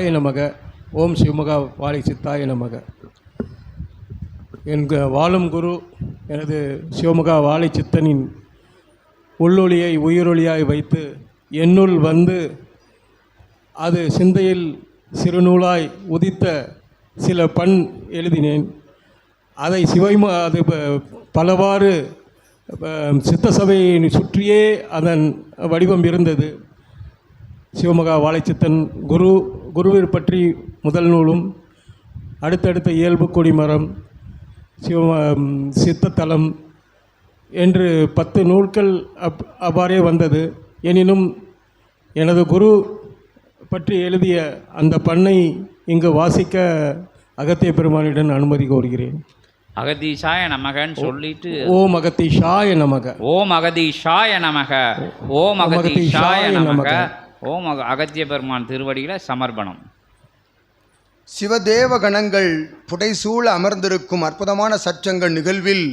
சித்தாய நமக. ஓம் சிவமகா வாழை சித்தாய நமக. என் வாழும் குரு எனது சிவமுகா வாழை சித்தனின் உள்ளொளியை உயிரொளியாய் வைத்து என்னுள் வந்து அது சிந்தையில் சிறுநூலாய் உதித்த சில பண் எழுதினேன். அதை சிவைம அது பலவாறு சித்த சபையை சுற்றியே அதன் வடிவம் இருந்தது. சிவமகா வாழைச்சித்தன் குரு குருவிற் பற்றி முதல் நூலும் அடுத்தடுத்த இயல்பு கொடிமரம் சிவ சித்தத்தலம் என்று பத்து நூல்கள் அப் அவ்வாறே வந்தது. எனினும் எனது குரு பற்றி எழுதிய அந்த பண்ணை இங்கு வாசிக்க அகத்திய பெருமானிடம் அனுமதி கோருகிறேன். அகதீஷாய நமகன்னு சொல்லிட்டு ஓம் அகத்தீஷாய நமக. ஓம் அகதீஷாய நமக. ஓம் அகதீஷாய நமக. ஓம் அகத்திய பெருமான் திருவடியில் சமர்ப்பணம். சிவதேவ கணங்கள் புடைசூழ அமர்ந்திருக்கும் அற்புதமான சற்றங்கள் நிகழ்வில்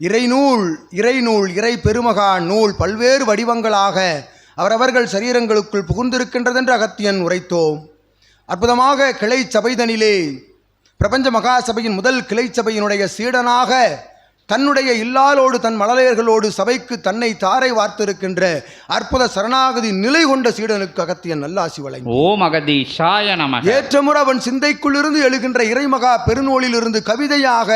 இறைநூல் இறைநூல் இறை பெருமகா நூல் பல்வேறு வடிவங்களாக அவரவர்கள் சரீரங்களுக்குள் புகுந்திருக்கின்றதென்று அகத்தியன் உரைத்தோம். அற்புதமாக கிளை சபைதனிலே பிரபஞ்ச மகா சபையின் முதல் கிளை சபையினுடைய சீடனாக தன்னுடைய இல்லாலோடு தன் மழலையர்களோடு சபைக்கு தன்னை தாரை வார்த்திருக்கின்ற அற்புத சரணாகதி நிலை கொண்ட சீடனுக்கு அகத்தியன் நல்லாசி வழங்கி. ஓம் நமக. ஏற்றமுற அவன் சிந்தைக்குள்ளிருந்து எழுகின்ற இறைமகா பெருநூலிலிருந்து கவிதையாக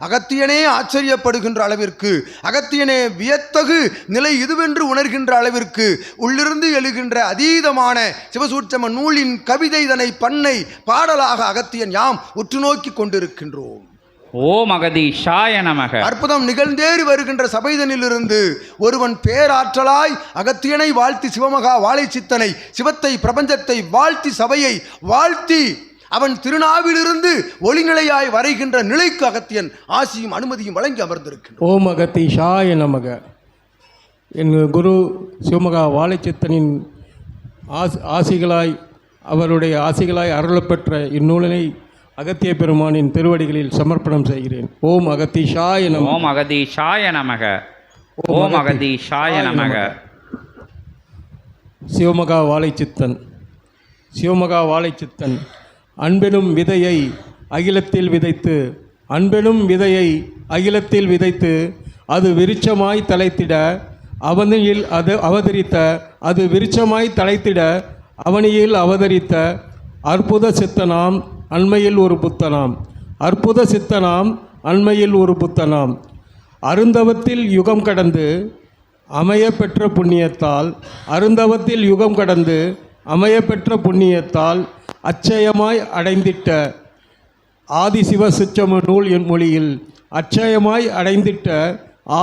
அகத்தியனே ஆச்சரியப்படுகின்ற அளவிற்கு அகத்தியனே வியத்தகு நிலை இதுவென்று உணர்கின்ற அளவிற்கு உள்ளிருந்து எழுகின்ற அதீதமான சிவசூட்சம நூலின் கவிதை இதனை பண்ணை பாடலாக அகத்தியன் யாம் உற்று நோக்கி கொண்டிருக்கின்றோம். ஓம் அகதீஷாய நமக. அற்புதம் நிகழ்ந்தேறி வருகின்ற சபைதனிலிருந்து ஒருவன் பேராற்றலாய் அகத்தியனை வாழ்த்தி சிவமகா வாழை சித்தனை சிவத்தை பிரபஞ்சத்தை வாழ்த்தி சபையை வாழ்த்தி அவன் திருநாவிலிருந்து ஒளிநிலையாய் வரைகின்ற நிலைக்கு அகத்தியன் ஆசியும் அனுமதியும் வழங்கி அமர்ந்திருக்கின்றான். ஓம் அகத்தீஷாய நமக. என் குரு சிவமகா வாழைச்சித்தனின் ஆஸ் ஆசிகளாய் அவருடைய ஆசிகளாய் அருளப்பெற்ற இந்நூலினை அகத்திய பெருமானின் திருவடிகளில் சமர்ப்பணம் செய்கிறேன். ஓம் அகத்தீஷாய நம ஓம் அகதீஷாய நமக. ஓம் அகதீஷாய நமக. சிவமகா வாழைச்சித்தன். சிவமகா வாழைச்சித்தன். அன்பெனும் விதையை அகிலத்தில் விதைத்து அன்பெனும் விதையை அகிலத்தில் விதைத்து அது விருட்சமாய் தலைத்திட அவனியில் அது அவதரித்த அது விருட்சமாய் தலைத்திட அவனியில் அவதரித்த அற்புத சித்தனாம் அண்மையில் ஒரு புத்தனாம். அற்புத சித்தனாம் அண்மையில் ஒரு புத்தனாம். அருந்தவத்தில் யுகம் கடந்து அமைய பெற்ற புண்ணியத்தால் அருந்தவத்தில் யுகம் கடந்து அமைய பெற்ற புண்ணியத்தால் அச்சயமாய் அடைந்திட்ட ஆதிசிவ சுச்சம நூல் என் மொழியில் அச்சயமாய் அடைந்திட்ட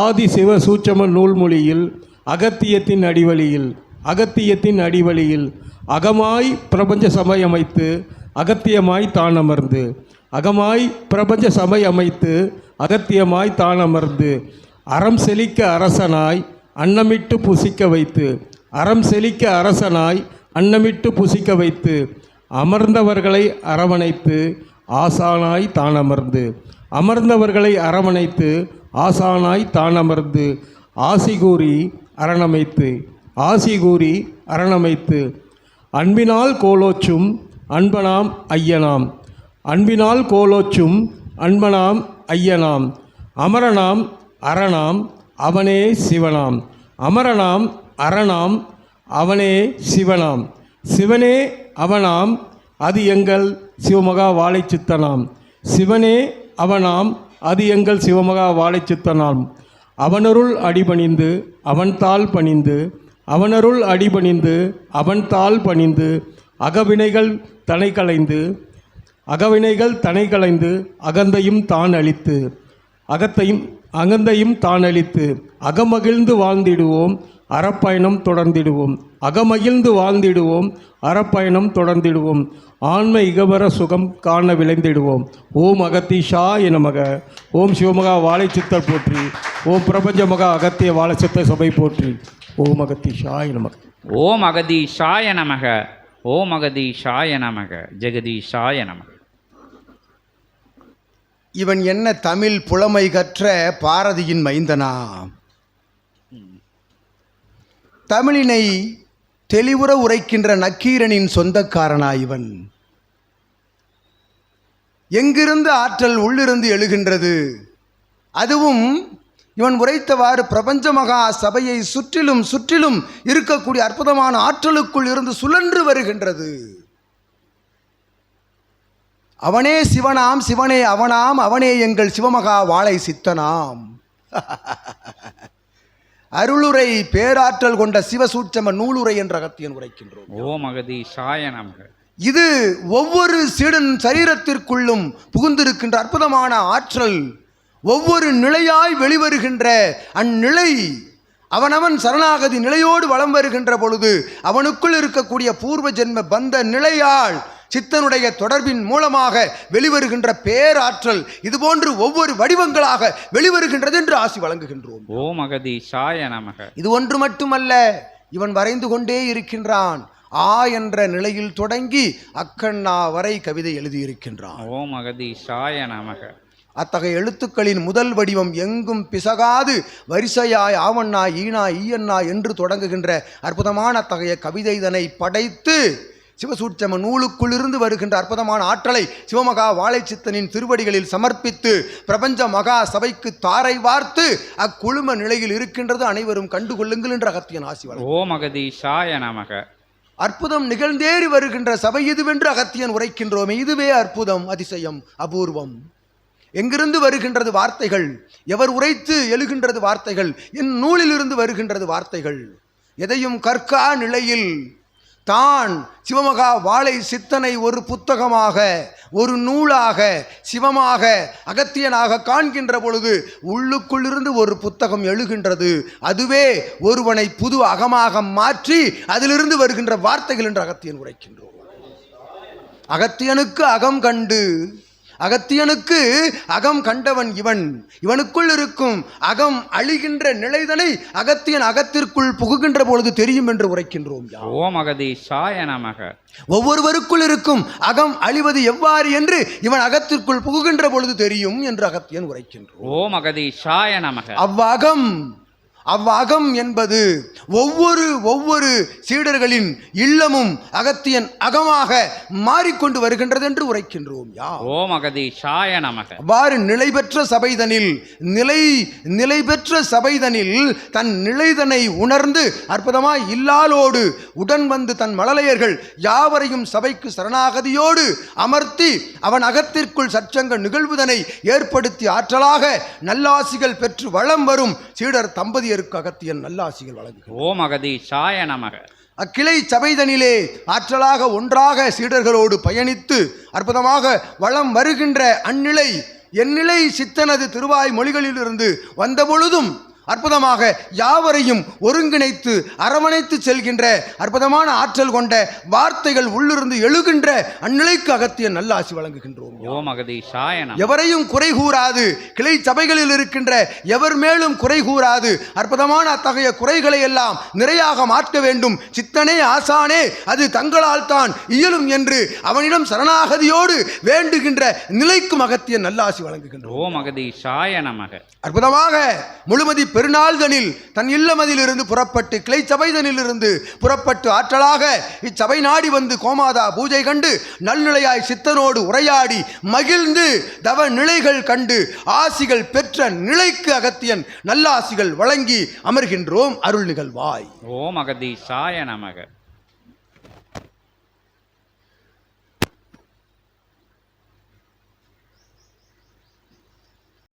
ஆதிசிவ சூட்சம நூல் மொழியில் அகத்தியத்தின் அடிவழியில் அகத்தியத்தின் அடிவழியில் அகமாய் பிரபஞ்ச சபை அமைத்து அகத்தியமாய் தான் அமர்ந்து அகமாய் பிரபஞ்ச சபை அமைத்து அகத்தியமாய் தான் அமர்ந்து அறம் செழிக்க அரசனாய் அன்னமிட்டு புசிக்க வைத்து அறம் செழிக்க அரசனாய் அன்னமிட்டு புசிக்க வைத்து அமர்ந்தவர்களை அரவணைத்து ஆசானாய் தான் அமர்ந்து அமர்ந்தவர்களை அரவணைத்து ஆசானாய் தான் அமர்ந்து ஆசி கூறி அரணமைத்து ஆசி கூறி அரணமைத்து அன்பினால் கோலோச்சும் அன்பனாம் ஐயனாம். அன்பினால் கோலோச்சும் அன்பனாம் ஐயனாம். அமரனாம் அரணாம் அவனே சிவனாம். அமரனாம் அரணாம் அவனே சிவனாம். சிவனே அவனாம் அது எங்கள் சிவமகா வாழை சித்தனாம் சிவனே அவனாம் அது எங்கள் சிவமகா வாழைச்சித்தனாம். அவனருள் அடிபணிந்து அவன் தாள் பணிந்து அவனருள் அடிபணிந்து அவன் தாள் பணிந்து அகவினைகள் தனை களைந்து அகவினைகள் தனை களைந்து அகந்தையும் தான் அழித்து அகத்தையும் அகந்தையும் தான் அழித்து அகமகிழ்ந்து வாழ்ந்திடுவோம் அறப்பயணம் தொடர்ந்திடுவோம். அகமகிழ்ந்து வாழ்ந்திடுவோம் அறப்பயணம் தொடர்ந்திடுவோம். ஆன்ம இகவர சுகம் காண விளைந்திடுவோம். ஓம் அகத்தீஷா மக ஓம் சிவமகா வாழைச்சித்தர் போற்றி. ஓம் பிரபஞ்ச மகா அகத்திய வாழை சித்த சபை போற்றி. ஓம் அகத்தீஷா நமக ஓம் அகதீஷாய நமக ஓம் அகதீஷாய நமக ஜெகதீஷாய நமக. இவன் என்ன தமிழ் புலமை கற்ற பாரதியின் மைந்தனா? தமிழினை தெளிவுற உரைக்கின்ற நக்கீரனின் சொந்தக்காரனா இவன்? எங்கிருந்து ஆற்றல் உள்ளிருந்து எழுகின்றது? அதுவும் இவன் உரைத்தவாறு பிரபஞ்ச மகா சபையை சுற்றிலும் சுற்றிலும் இருக்கக்கூடிய அற்புதமான ஆற்றலுக்குள் இருந்து சுழன்று வருகின்றது. அவனே சிவனாம் சிவனே அவனாம் அவனே எங்கள் சிவமகா வாழை சித்தனாம். அருளுரை பேராற்றல் கொண்ட சிவசூட்சம நூலுரை என்ற அகத்தியன் உரைக்கின்றோம். ஓம் அகதீஷாய நமக. இது ஒவ்வொரு சீடன் சரீரத்திற்குள்ளும் புகுந்திருக்கின்ற அற்புதமான ஆற்றல் ஒவ்வொரு நிலையாய் வெளிவருகின்ற அந்நிலை. அவனவன் சரணாகதி நிலையோடு வலம் வருகின்ற பொழுது அவனுக்குள் இருக்கக்கூடிய பூர்வ ஜென்ம பந்த நிலையால் சித்தனுடைய தொடர்பின் மூலமாக வெளிவருகின்ற பேராற்றல் இதுபோன்று ஒவ்வொரு வடிவங்களாக வெளிவருகின்றது என்று ஆசி வழங்குகின்றோம். ஓம் அகதீஷாய நமக. இது ஒன்று மட்டுமல்ல இவன் வரைந்து கொண்டே இருக்கின்றான். ஆ என்ற நிலையில் தொடங்கி அக்கண்ணா வரை கவிதை எழுதியிருக்கின்றான். ஓம் அகதீஷாய நமக. அத்தகைய எழுத்துக்களின் முதல் வடிவம் எங்கும் பிசகாது. வரிசையாய் ஆவண்ணா ஈனா ஈயண்ணா என்று தொடங்குகின்ற அற்புதமான அத்தகைய கவிதை இதனை படைத்து சிவசூட்சம நூலுக்குள்ளிருந்து வருகின்ற அற்புதமான ஆற்றலை சிவமகா வாழைச்சித்தனின் திருவடிகளில் சமர்ப்பித்து பிரபஞ்ச மகா சபைக்கு தாரை வார்த்து அக்குழும நிலையில் இருக்கின்றது அனைவரும் கண்டுகொள்ளுங்கள் என்ற அகத்தியன் ஆசி ஓம் அகதீஷாய நமக. அற்புதம் நிகழ்ந்தேறி வருகின்ற சபை இதுவென்று அகத்தியன் உரைக்கின்றோமே இதுவே அற்புதம் அதிசயம் அபூர்வம். எங்கிருந்து வருகின்றது வார்த்தைகள்? எவர் உரைத்து எழுகின்றது வார்த்தைகள்? என் நூலிலிருந்து வருகின்றது வார்த்தைகள். எதையும் கற்கா நிலையில் தான் சிவமகா வாழை சித்தனை ஒரு புத்தகமாக ஒரு நூலாக சிவமாக அகத்தியனாக காண்கின்ற பொழுது உள்ளுக்குள்ளிருந்து ஒரு புத்தகம் எழுகின்றது. அதுவே ஒருவனை புது அகமாக மாற்றி அதிலிருந்து வருகின்ற வார்த்தைகள் என்று அகத்தியன் உரைக்கின்றோம் அகத்தியனுக்கு அகம் கண்டு அகத்தியனுக்கு அகம் கண்டவன் இவன். இவனுக்குள் இருக்கும் அகம் அழிகின்ற நிலைதனை அகத்தியன் அகத்திற்குள் புகுகின்ற பொழுது தெரியும் என்று உரைக்கின்றோம். ஓம் அகதீஷாய நமக. ஒவ்வொருவருக்குள் இருக்கும் அகம் அழிவது எவ்வாறு என்று இவன் அகத்திற்குள் புகுகின்ற பொழுது தெரியும் என்று அகத்தியன் உரைக்கின்றோம் ஓம் அகதீஷாய நமக. அவ்வகம் அவ்வகம் என்பது ஒவ்வொரு ஒவ்வொரு சீடர்களின் இல்லமும் அகத்தியன் அகமாக மாறிக்கொண்டு வருகின்றது என்று உரைக்கின்றோம். யா ஓம் அகதீஷாய நமக. அவ்வாறு நிலை பெற்ற சபைதனில் நிலை நிலை பெற்ற சபைதனில் தன் நிலைதனை உணர்ந்து அற்புதமாய் இல்லாலோடு உடன் வந்து தன் மழலையர்கள் யாவரையும் சபைக்கு சரணாகதியோடு அமர்த்தி அவன் அகத்திற்குள் சச்சங்க நிகழ்வுதனை ஏற்படுத்தி ஆற்றலாக நல்லாசிகள் பெற்று வளம் வரும் சீடர் தம்பதியருக்கு அகத்தியன் நல்லாசிகள் வழங்குகிறார் ஓம் அகதீஷாய நமக. அக்கிளை சபைதனிலே ஆற்றலாக ஒன்றாக சீடர்களோடு பயணித்து அற்புதமாக வளம் வருகின்ற அந்நிலை எந்நிலை சித்தனது திருவாய் மொழிகளிலிருந்து வந்த பொழுதும் அற்புதமாக யாவரையும் ஒருங்கிணைத்து அரவணைத்து செல்கின்ற அற்புதமான ஆற்றல் கொண்ட வார்த்தைகள் உள்ளிருந்து எழுகின்ற அந்நிலைக்கு அகத்திய நல்லாசி வழங்குகின்றோம் ஓம் அகதீஷாய நமக எவரையும் குறை கூறாது. கிளை சபைகளில் இருக்கின்ற எவர் மேலும் குறை கூறாது. அற்புதமான அத்தகைய குறைகளை எல்லாம் நிறையாக மாற்ற வேண்டும். சித்தனே ஆசானே அது தங்களால் தான் இயலும் என்று அவனிடம் சரணாகதியோடு வேண்டுகின்ற நிலைக்கும் அகத்திய நல்லாசி வழங்குகின்றோம். அற்புதமாக முழுமதி பெருநாள்தனில் தன் இல்லமதிலிருந்து புறப்பட்டு கிளை சபைதனிலிருந்து புறப்பட்டு ஆற்றலாக இச்சபை நாடி வந்து கோமாதா பூஜை கண்டு நல்நிலையாய் சித்தனோடு உரையாடி மகிழ்ந்து தவ நிலைகள் கண்டு ஆசிகள் பெற்ற நிலைக்கு அகத்தியன் நல்லாசிகள் வழங்கி அமர்கின்றோம் அருள் நிகழ்வாய். ஓம் அகதீஷாய நமக.